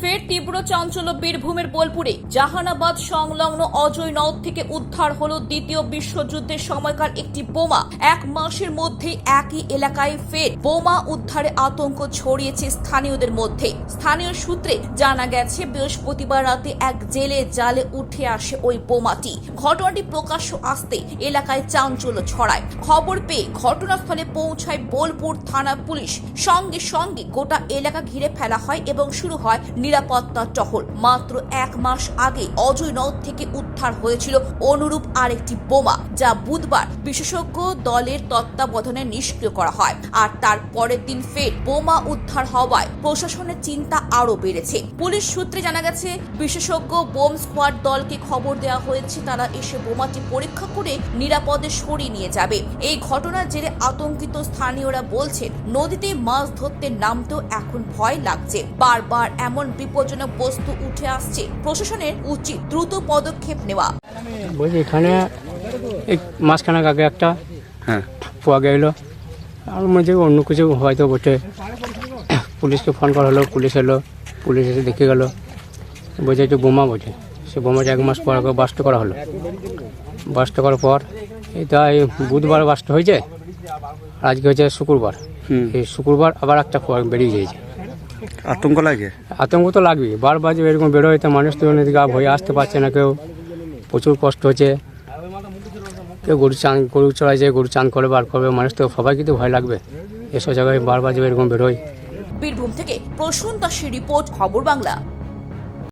ফের তীব্র চাঞ্চল্য বীরভূমের বোলপুরে। জাহানাবাদ সংলগ্ন অজয় নদ থেকে উদ্ধার হলো দ্বিতীয় বিশ্বযুদ্ধের সময়কার একটি বোমা। এক মাসের মধ্যে একই এলাকায় ফের বোমা উদ্ধারে আতঙ্ক ছড়িয়েছে স্থানীয়দের মধ্যে। স্থানীয় সূত্রে জানা গেছে, বৃহস্পতিবার রাতে এক জেলে জালে উঠে আসে ওই বোমাটি। ঘটনাটি প্রকাশ্য আসতে এলাকায় চাঞ্চল্য ছড়ায়। খবর পেয়ে ঘটনাস্থলে পৌঁছায় বোলপুর থানা পুলিশ। সঙ্গে সঙ্গে গোটা এলাকা ঘিরে ফেলা হয় এবং শুরু হয় নিরাপত্তা টহল। মাত্র এক মাস আগে অজয় নদ থেকে উদ্ধার হয়েছিল অনুরূপ আরেকটি বোমা, যা বুধবার বিশেষজ্ঞ দলের তত্ত্বাবধানে নিষ্ক্রিয় করা হয়। আর তার পরের দিন ফের বোমা উদ্ধার হওয়ায় প্রশাসনের চিন্তা আরও বেড়েছে। পুলিশ সূত্রে জানা গেছে, বিশেষজ্ঞ বোম স্কোয়াড দলকে খবর দেওয়া হয়েছে, তারা এসে বোমাটি পরীক্ষা করে নিরাপদে সরিয়ে নিয়ে যাবে। এই ঘটনার জেরে আতঙ্কিত স্থানীয়রা বলছেন, নদীতে মাছ ধরতে নামতেও এখন ভয় লাগছে। বারবার এমন বিপজ্জনক বস্তু উঠে আসছে। প্রশাসনের উচিত দ্রুত পদক্ষেপ নেওয়া। বলছি এখানে এই মাঝখানে আগে একটা হ্যাঁ। পাওয়া গেল। আর মধ্যে অন্য কিছু হয়তো বটে। পুলিশকে ফোন করা হলো পুলিশ এলো পুলিশ এসে দেখে গেল। বলছে যে বোমা বটে। সে বোমাটা এক মাস পর আগে বাস্ট করা হলো। বাস্ট করার পর এটা এই বুধবার বাস্ট হয়েছে। আজকে হচ্ছে শুক্রবার। হুম। এই শুক্রবার আবার একটা বেরিয়ে গিয়েছে। আতঙ্ক লাগে? আতঙ্ক তো লাগবে। বারবার যে এরকম বেরোয় তো মানুষ তো এদিকে আর ভয়ে আসতে পারছে না কেউ প্রচুর কষ্ট হচ্ছে। কেউ গরু চান গরু চড়াই যায় গরু চান করে বার করবে মানুষ তো সবাই কিন্তু ভয় লাগবে। এসব জায়গায় বারবার যে এরকম বেরোয় বীরভূম থেকে প্রসূন দাসের রিপোর্ট খবর বাংলা।